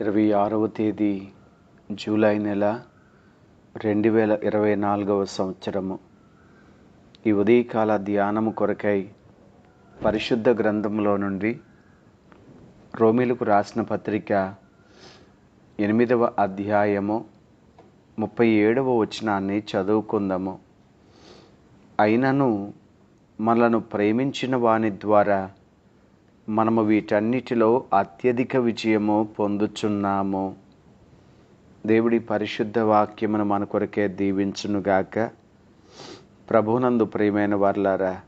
ఇరవై ఆరవ తేదీ జూలై నెల రెండు వేల ఇరవై నాలుగవ సంవత్సరము. ఈ ఉదయకాల ధ్యానము కొరకై పరిశుద్ధ గ్రంథంలో నుండి రోమిలకు రాసిన పత్రిక ఎనిమిదవ అధ్యాయము ముప్పై ఏడవ వచనాన్ని చదువుకుందాము. అయినను మనలను ప్రేమించిన వాని ద్వారా మనము వీటన్నిటిలో అత్యధిక విజయము పొందుచున్నాము. దేవుడి పరిశుద్ధ వాక్యమును మన కొరకే దీవించునుగాక. ప్రభునందు ప్రియమైన వార్లారా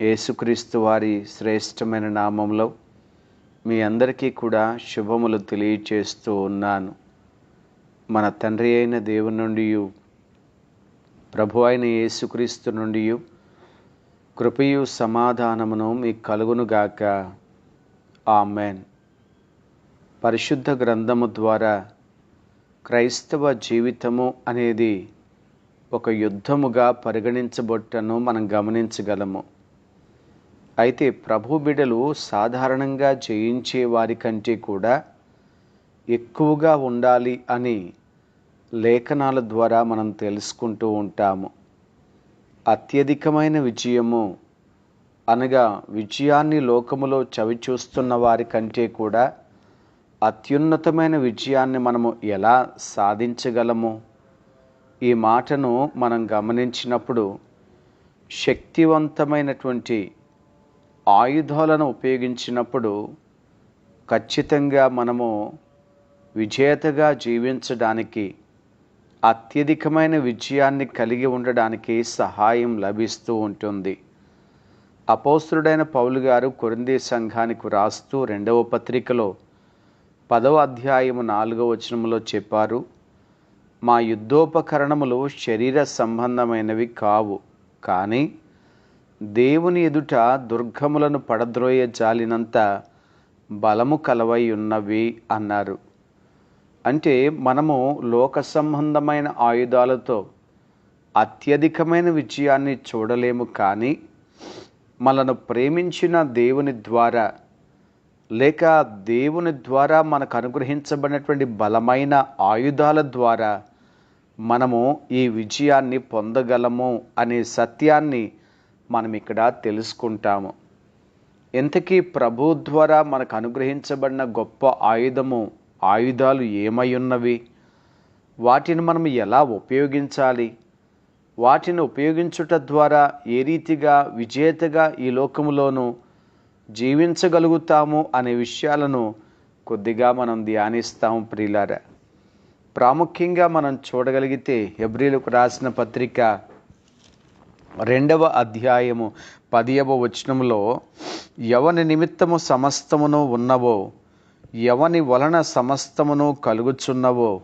యేసుక్రీస్తు వారి శ్రేష్టమైన నామంలో మీ అందరికీ కూడా శుభములు తెలియచేస్తూ ఉన్నాను. మన తండ్రి అయిన దేవుని నుండి ప్రభు అయిన యేసుక్రీస్తు నుండి కృపయు సమాధానమును మీకు కలుగునుగాక ఆమెన్. పరిశుద్ధ గ్రంథము ద్వారా క్రైస్తవ జీవితము అనేది ఒక యుద్ధముగా పరిగణించబట్టను మనం గమనించగలము. అయితే ప్రభు బిడలు సాధారణంగా జయించే వారి కంటే కూడా ఎక్కువగా ఉండాలి అని లేఖనాల ద్వారా మనం తెలుసుకుంటూ ఉంటాము. అత్యధికమైన విజయము అనగా విజయాన్ని లోకములో చవి చూస్తున్న వారి కంటే కూడా అత్యున్నతమైన విజయాన్ని మనము ఎలా సాధించగలము? ఈ మాటను మనం గమనించినప్పుడు శక్తివంతమైనటువంటి ఆయుధాలను ఉపయోగించినప్పుడు ఖచ్చితంగా మనము విజేతగా జీవించడానికి అత్యధికమైన విజయాన్ని కలిగి ఉండడానికి సహాయం లభిస్తూ ఉంటుంది. అపోస్తుడైన పౌలు గారు కొరింది సంఘానికి రాస్తూ రెండవ పత్రికలో పదవ అధ్యాయము నాలుగవ వచనంలో చెప్పారు మా యుద్ధోపకరణములు శరీర సంబంధమైనవి కావు కానీ దేవుని ఎదుట దుర్గములను పడద్రోయ జాలినంత బలము కలవై ఉన్నవి అన్నారు. అంటే మనము లోక సంబంధమైన ఆయుధాలతో అత్యధికమైన విజయాన్ని చూడలేము కానీ మనను ప్రేమించిన దేవుని ద్వారా లేక దేవుని ద్వారా మనకు అనుగ్రహించబడినటువంటి బలమైన ఆయుధాల ద్వారా మనము ఈ విజయాన్ని పొందగలము అనే సత్యాన్ని మనం ఇక్కడ తెలుసుకుంటాము. ఇంతకీ ప్రభు ద్వారా మనకు అనుగ్రహించబడిన గొప్ప ఆయుధము ఆయుధాలు ఏమై ఉన్నవి? వాటిని మనం ఎలా ఉపయోగించాలి? వాటిని ఉపయోగించుట ద్వారా ఏ రీతిగా విజేతగా ఈ లోకములోనూ జీవించగలుగుతాము అనే విషయాలను కొద్దిగా మనం ధ్యానిస్తాము ప్రియులారా. ప్రాముఖ్యంగా మనం చూడగలిగితే ఎబ్రిలకు రాసిన పత్రిక రెండవ అధ్యాయము పదియవ వచనంలో ఎవని నిమిత్తము సమస్తమును ఉన్నవో ఎవని వలన సమస్తమును కలుగుచున్నవో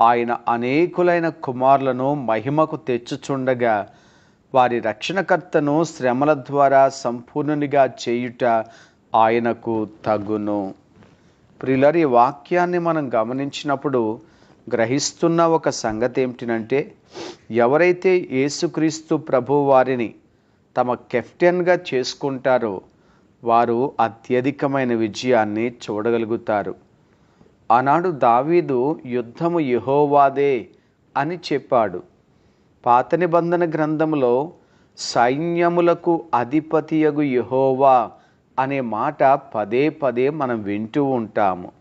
ఆయన అనేకులైన కుమారులను మహిమకు తెచ్చుచుండగా వారి రక్షణకర్తను శ్రమల ద్వారా సంపూర్ణునిగా చేయుట ఆయనకు తగును. ప్రిలరి వాక్యాన్ని మనం గమనించినప్పుడు గ్రహిస్తున్న ఒక సంగతి ఏమిటంటే ఎవరైతే యేసుక్రీస్తు ప్రభు వారిని తమ కెప్టెన్గా చేసుకుంటారో వారు అత్యధికమైన విజయాన్ని చూడగలుగుతారు. ఆనాడు దావీదు యుద్ధము యహోవాదే అని చెప్పాడు. పాత నిబంధన గ్రంథంలో సైన్యములకు అధిపతియగు యహోవా అనే మాట పదే పదే మనం వింటూ ఉంటాము.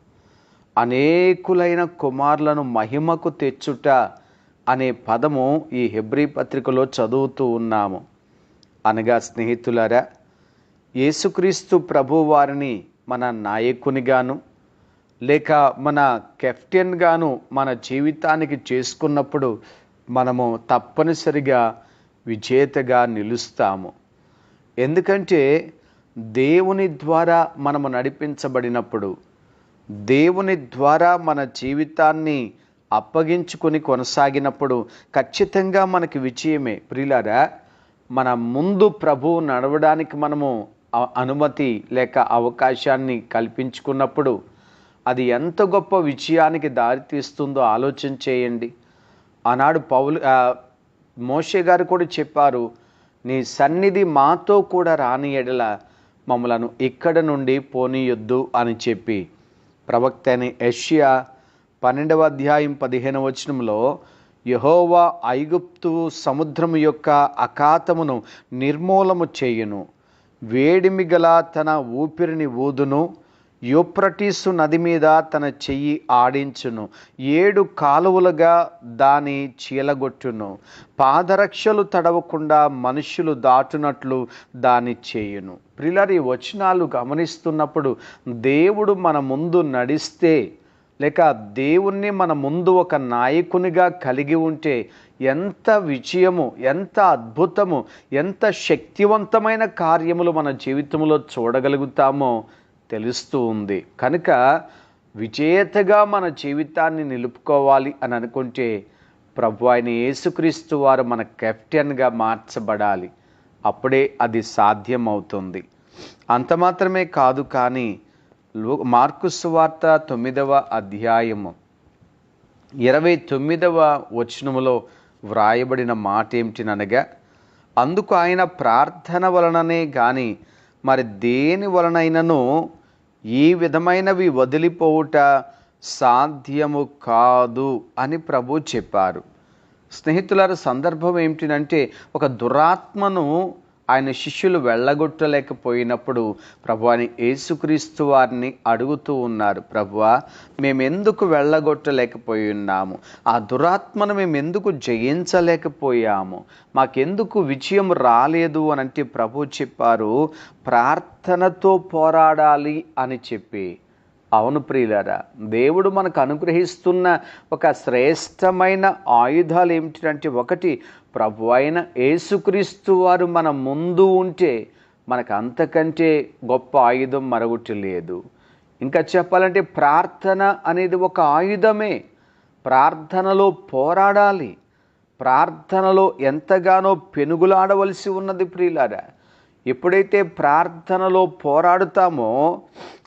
అనేకులైన కుమారులను మహిమకు తెచ్చుట అనే పదము ఈ హెబ్రి పత్రికలో చదువుతూ ఉన్నాము. అనగా స్నేహితులరా యేసుక్రీస్తు ప్రభు వారిని మన నాయకునిగాను లేక మన కెప్టెన్గాను మన జీవితానికి చేసుకున్నప్పుడు మనము తప్పనిసరిగా విజేతగా నిలుస్తాము. ఎందుకంటే దేవుని ద్వారా మనము నడిపించబడినప్పుడు దేవుని ద్వారా మన జీవితాన్ని అప్పగించుకొని కొనసాగినప్పుడు ఖచ్చితంగా మనకి విజయమే. ప్రియులారా మన ముందు ప్రభువు నడవడానికి మనము అనుమతి లేక అవకాశాన్ని కల్పించుకున్నప్పుడు అది ఎంత గొప్ప విజయానికి దారితీస్తుందో ఆలోచన చేయండి. ఆనాడు పౌలు మోషే గారు కూడా చెప్పారు నీ సన్నిధి మాతో కూడా రాని ఎడల మమ్మలను ఇక్కడ నుండి పోనీయొద్దు అని చెప్పి ప్రవక్త అయిన యెషయా పన్నెండవ అధ్యాయం పదిహేను వచనంలో యహోవా ఐగుప్తు సముద్రము యొక్క అఖాతమును నిర్మూలము చేయును. వేడిమిగల తన ఊపిరిని ఊదును యూప్రటీసు నది మీద తన చెయ్యి ఆడించును ఏడు కాలువలుగా దాని చీలగొట్టును పాదరక్షలు తడవకుండా మనుషులు దాటునట్లు దాని చేయును. ప్రిలరి వచనాలు గమనిస్తున్నప్పుడు దేవుడు మన ముందు నడిస్తే లేక దేవుణ్ణి మన ముందు ఒక నాయకునిగా కలిగి ఉంటే ఎంత విజయము ఎంత అద్భుతము ఎంత శక్తివంతమైన కార్యములు మన జీవితంలో చూడగలుగుతామో తెలుస్తూ ఉంది. కనుక విజేతగా మన జీవితాన్ని నిలుపుకోవాలి అని అనుకుంటే ప్రభు ఆయన యేసుక్రీస్తు వారు మన కెప్టెన్గా మార్చబడాలి. అప్పుడే అది సాధ్యమవుతుంది. అంత మాత్రమే కాదు కానీ లో- మార్కు సువార్త తొమ్మిదవ అధ్యాయము. ఇరవై తొమ్మిదవ వచనములో వ్రాయబడిన మాట ఏమిటిననగా అందుకు ఆయన ప్రార్థన వలననే కానీ మరి దేని వలనైనను ఈ విధమైనవి వదిలిపోవుట సాధ్యము కాదు అని ప్రభు చెప్పారు. స్నేహితులారు సందర్భం ఏమిటినంటే ఒక దురాత్మను ఆయన శిష్యులు వెళ్ళగొట్టలేకపోయినప్పుడు ప్రభువాని యేసుక్రీస్తు వారిని అడుగుతూ ఉన్నారు ప్రభువా మేమెందుకు వెళ్ళగొట్టలేకపోయి ఉన్నాము? ఆ దురాత్మను మేము ఎందుకు జయించలేకపోయాము? మాకెందుకు విజయం రాలేదు? అని అంటే ప్రభు చెప్పారు ప్రార్థనతో పోరాడాలి అని చెప్పి. అవును ప్రియులారా దేవుడు మనకు అనుగ్రహిస్తున్న ఒక శ్రేష్టమైన ఆయుధాలు ఏమిటంటే ఒకటి ప్రభు అయిన యేసుక్రీస్తు వారు మన ముందు ఉంటే మనకు అంతకంటే గొప్ప ఆయుధం మరొకటి లేదు. ఇంకా చెప్పాలంటే ప్రార్థన అనేది ఒక ఆయుధమే. ప్రార్థనలో పోరాడాలి. ప్రార్థనలో ఎంతగానో పెనుగులాడవలసి ఉన్నది ప్రియులారా. ఎప్పుడైతే ప్రార్థనలో పోరాడుతామో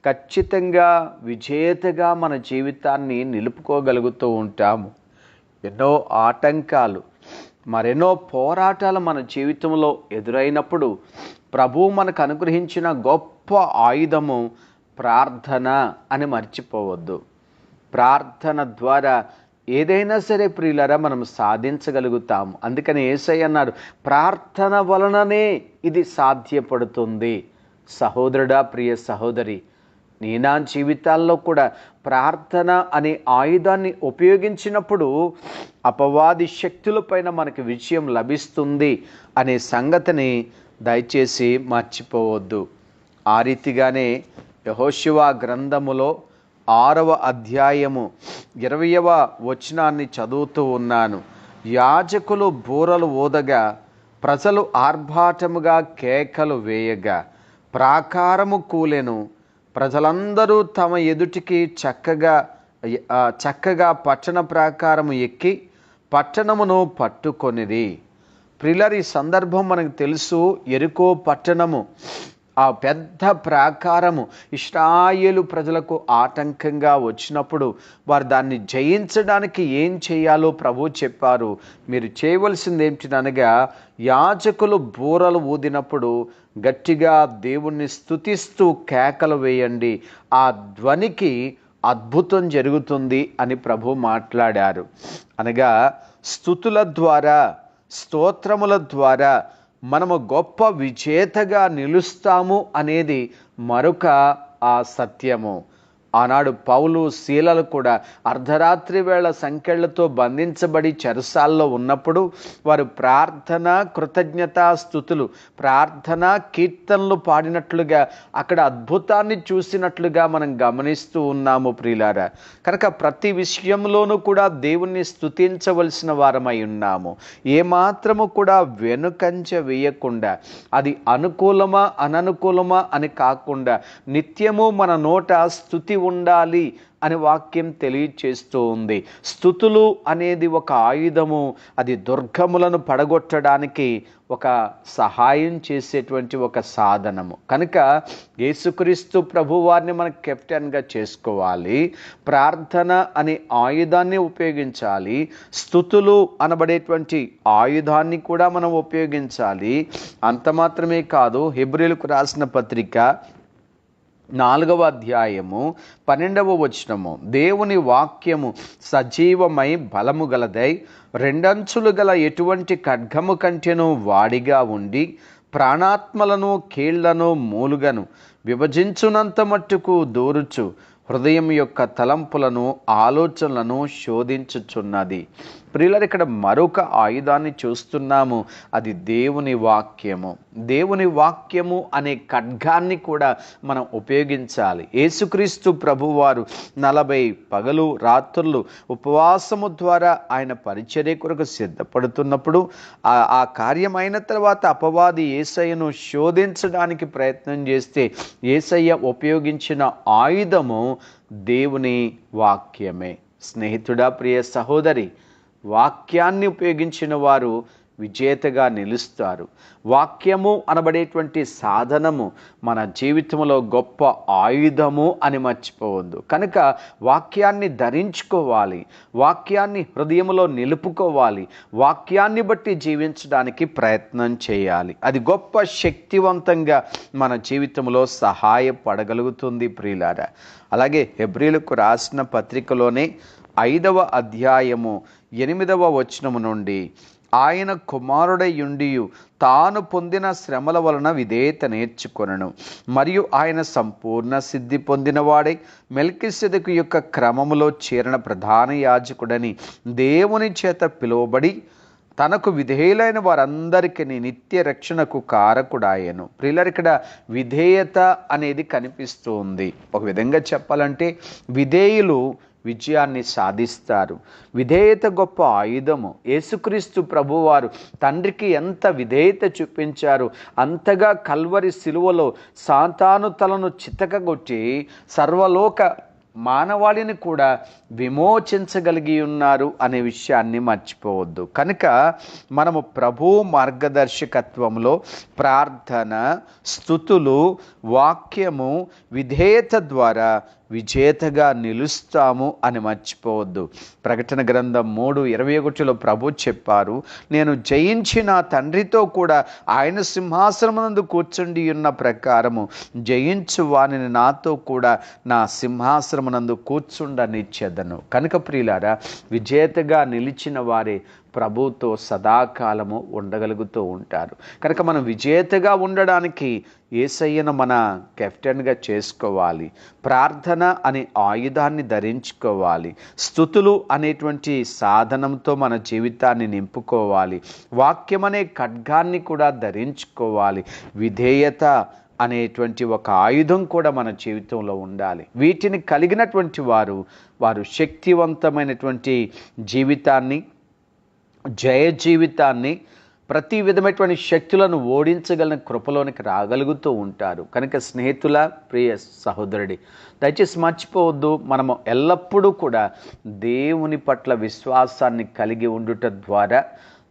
ఖచ్చితంగా విజేతగా మన జీవితాన్ని నిలుపుకోగలుగుతూ ఉంటాము. ఎన్నో ఆటంకాలు మరెన్నో పోరాటాలు మన జీవితంలో ఎదురైనప్పుడు ప్రభు మనకు అనుగ్రహించిన గొప్ప ఆయుధము ప్రార్థన అని మర్చిపోవద్దు. ప్రార్థన ద్వారా ఏదైనా సరే ప్రియులరా మనం సాధించగలుగుతాము. అందుకని ఏసై అన్నారు ప్రార్థన వలననే ఇది సాధ్యపడుతుంది. సహోదరుడా ప్రియ సహోదరి నీ నా జీవితాల్లో కూడా ప్రార్థన అనే ఆయుధాన్ని ఉపయోగించినప్పుడు అపవాది శక్తులపైన మనకి విజయం లభిస్తుంది అనే సంగతిని దయచేసి మర్చిపోవద్దు. ఆ రీతిగానే యహోశివ గ్రంథములో ఆరవ అధ్యాయము ఇరవయవ వచనాన్ని చదువుతూ ఉన్నాను. యాజకులు బూరలు ఊదగా ప్రజలు ఆర్భాటముగా కేకలు వేయగా ప్రాకారము కూలెను ప్రజలందరూ తమ ఎదుటికి చక్కగా చక్కగా పట్టణ ప్రాకారము ఎక్కి పట్టణమును పట్టుకొనిది ప్రిలర్ ఈ సందర్భం మనకు తెలుసు ఎరుకో పట్టణము. ఆ పెద్ద ప్రాకారము ఇస్రాయేలు ప్రజలకు ఆటంకంగా వచ్చినప్పుడు వారు దాన్ని జయించడానికి ఏం చేయాలో ప్రభు చెప్పారు. మీరు చేయవలసింది ఏమిటినగా యాజకులు బూరలు ఊదినప్పుడు గట్టిగా దేవుణ్ణి స్తుతిస్తూ కేకలు వేయండి. ఆ ధ్వనికి అద్భుతం జరుగుతుంది అని ప్రభు మాట్లాడారు. అనగా స్థుతుల ద్వారా స్తోత్రముల ద్వారా మనము గొప్ప విజేతగా నిలుస్తాము అనేది మరొక ఆ సత్యము. ఆనాడు పౌలు శీలలు కూడా అర్ధరాత్రి వేళ సంఖ్యలతో బంధించబడి చెరసాల్లో ఉన్నప్పుడు వారు ప్రార్థన కృతజ్ఞతా స్థుతులు ప్రార్థన కీర్తనలు పాడినట్లుగా అక్కడ అద్భుతాన్ని చూసినట్లుగా మనం గమనిస్తూ ఉన్నాము ప్రియులారా. కనుక ప్రతి విషయంలోనూ కూడా దేవుణ్ణి స్థుతించవలసిన వారమై ఉన్నాము. ఏమాత్రము కూడా వెనుకంచ వేయకుండా అది అనుకూలమా అననుకూలమా అని కాకుండా నిత్యము మన నోట స్థుతి ఉండాలి అని వాక్యం తెలియచేస్తూ ఉంది. స్థుతులు అనేది ఒక ఆయుధము. అది దుర్గములను పడగొట్టడానికి ఒక సహాయం చేసేటువంటి ఒక సాధనము. కనుక యేసుక్రీస్తు ప్రభువారిని మనం కెప్టెన్గా చేసుకోవాలి. ప్రార్థన అనే ఆయుధాన్ని ఉపయోగించాలి. స్థుతులు అనబడేటువంటి ఆయుధాన్ని కూడా మనం ఉపయోగించాలి. అంత మాత్రమే కాదు హెబ్రిలకు రాసిన పత్రిక నాలుగవ అధ్యాయము పన్నెండవ వచనము. దేవుని వాక్యము సజీవమై బలము గలదై రెండంచులు గల ఎటువంటి ఖడ్గము కంటెను వాడిగా ఉండి ప్రాణాత్మలను కీళ్ళను మూలుగను విభజించునంత మట్టుకు దూరుచు హృదయం యొక్క తలంపులను ఆలోచనలను శోధించుచున్నది. ప్రియులరు ఇక్కడ మరొక ఆయుధాన్ని చూస్తున్నాము. అది దేవుని వాక్యము. దేవుని వాక్యము అనే ఖడ్గాన్ని కూడా మనం ఉపయోగించాలి. యేసుక్రీస్తు ప్రభువారు నలభై పగలు రాత్రులు ఉపవాసము ద్వారా ఆయన పరిచర్య కొరకు సిద్ధపడుతున్నప్పుడు ఆ కార్యమైన కార్యం అయిన తర్వాత అపవాది ఏసయ్యను శోధించడానికి ప్రయత్నం చేస్తే ఏసయ్య ఉపయోగించిన ఆయుధము దేవుని వాక్యమే. స్నేహితుడా ప్రియ సహోదరి వాక్యాన్ని ఉపయోగించిన వారు విజేతగా నిలుస్తారు. వాక్యము అనబడేటువంటి సాధనము మన జీవితంలో గొప్ప ఆయుధము అని మర్చిపోవద్దు. కనుక వాక్యాన్ని ధరించుకోవాలి. వాక్యాన్ని హృదయంలో నిలుపుకోవాలి. వాక్యాన్ని బట్టి జీవించడానికి ప్రయత్నం చేయాలి. అది గొప్ప శక్తివంతంగా మన జీవితంలో సహాయపడగలుగుతుంది ప్రియులారా. అలాగే హెబ్రిలకు రాసిన పత్రికలోనే ఐదవ అధ్యాయము ఎనిమిదవ వచనము నుండి ఆయన కుమారుడయుండియు తాను పొందిన శ్రమల వలన విధేయత నేర్చుకొనను. మరియు ఆయన సంపూర్ణ సిద్ధి పొందినవాడై మెల్కిసెదకు యొక్క క్రమములో చేరిన ప్రధాన యాజకుడని దేవుని చేత పిలువబడి తనకు విధేయులైన వారందరికీ నిత్య రక్షణకు కారకుడాయను. ప్రియులర్ ఇక్కడ విధేయత అనేది కనిపిస్తుంది. ఒక విధంగా చెప్పాలంటే విధేయులు విజయాన్ని సాధిస్తారు. విధేయత గొప్ప ఆయుధము. యేసుక్రీస్తు ప్రభువారు తండ్రికి ఎంత విధేయత చూపించారు? అంతగా కల్వరి శిలువలో సాతాను తలను చితకగొట్టి సర్వలోక మానవాళిని కూడా విమోచించగలిగి ఉన్నారు అనే విషయాన్ని మర్చిపోవద్దు. కనుక మనము ప్రభు మార్గదర్శకత్వంలో ప్రార్థన స్థుతులు వాక్యము విధేయత ద్వారా విజేతగా నిలుస్తాము అని మర్చిపోవద్దు. ప్రకటన గ్రంథం మూడు ఇరవై ఒకటిలో ప్రభు చెప్పారు నేను జయించిన తండ్రితో కూడా ఆయన సింహాసనమునందు కూర్చుండి ఉన్న ప్రకారము జయించు వానిని నాతో కూడా నా సింహాసనమునందు కూర్చుండనిచ్చేదను. కనుక ప్రియులారా విజేతగా నిలిచిన వారే ప్రభుతో సదాకాలము ఉండగలుగుతూ ఉంటారు. కనుక మనం విజేతగా ఉండడానికి ఏసయ్యను మన కెప్టెన్గా చేసుకోవాలి. ప్రార్థన అనే ఆయుధాన్ని ధరించుకోవాలి. స్థుతులు అనేటువంటి సాధనంతో మన జీవితాన్ని నింపుకోవాలి. వాక్యం అనే ఖడ్గాన్ని కూడా ధరించుకోవాలి. విధేయత అనేటువంటి ఒక ఆయుధం కూడా మన జీవితంలో ఉండాలి. వీటిని కలిగినటువంటి వారు వారు శక్తివంతమైనటువంటి జీవితాన్ని జయ జీవితాన్ని ప్రతి విధమైనటువంటి శక్తులను ఓడించగలిగిన కృపలోనికి రాగలుగుతూ ఉంటారు. కనుక స్నేహితుల ప్రియ సహోదరుడి దయచేసి మర్చిపోవద్దు మనము ఎల్లప్పుడూ కూడా దేవుని పట్ల విశ్వాసాన్ని కలిగి ఉండుట ద్వారా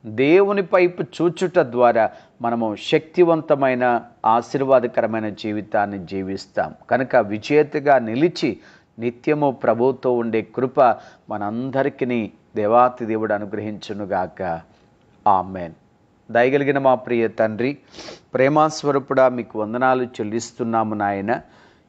దేవుని పైపు చూచుట ద్వారా మనము శక్తివంతమైన ఆశీర్వాదకరమైన జీవితాన్ని జీవిస్తాం. కనుక విజేతగా నిలిచి నిత్యము ప్రభుతో ఉండే కృప మనందరికీ దేవాతి దేవుడు అనుగ్రహించునుగాక. ఆమెన్. దయగలిగిన మా ప్రియ తండ్రి ప్రేమాస్వరూపుడా మీకు వందనాలు చెల్లిస్తున్నాము నాయన.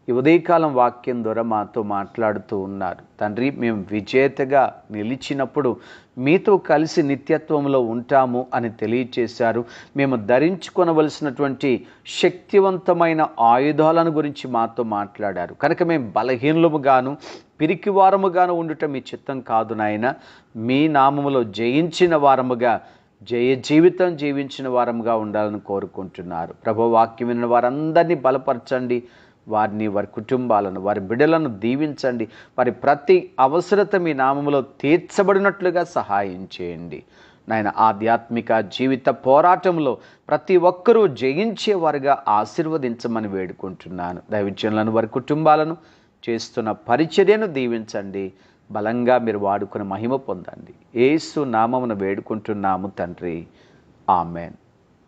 ఈ ఉదయకాలం వాక్యం ద్వారా మాతో మాట్లాడుతూ ఉన్నారు. తండ్రి మేము విజేతగా నిలిచినప్పుడు మీతో కలిసి నిత్యత్వంలో ఉంటాము అని తెలియచేశారు. మేము ధరించుకొనవలసినటువంటి శక్తివంతమైన ఆయుధాలను గురించి మాతో మాట్లాడారు. కనుక మేము బలహీనముగాను పిరికివారముగాను ఉండటం మీ చిత్తం కాదు నాయన. మీ నామములో జయించిన వారముగా జయ జీవితం జీవించిన వారముగా ఉండాలని కోరుకుంటున్నారు. ప్రభు వాక్యం విన్న వారందరినీ బలపరచండి. వారిని వారి కుటుంబాలను వారి బిడ్డలను దీవించండి. వారి ప్రతి అవసరత మీ నామములో తీర్చబడినట్లుగా సహాయం చేయండి. నాయన ఆధ్యాత్మిక జీవిత పోరాటంలో ప్రతి ఒక్కరూ జయించేవారుగా ఆశీర్వదించమని వేడుకుంటున్నాను. దైవజనులను వారి కుటుంబాలను చేస్తున్న పరిచర్యను దీవించండి. బలంగా మీరు వాడుకుని మహిమ పొందండి. ఏసు నామమును వేడుకుంటున్నాము తండ్రి. ఆమెన్.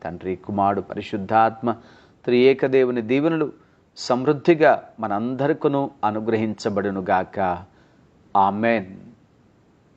తండ్రి కుమారుడు పరిశుద్ధాత్మ త్రియేకదేవుని దీవెనలు సమృద్ధిగా మనందరికను అనుగ్రహించబడునుగాక. ఆమెన్.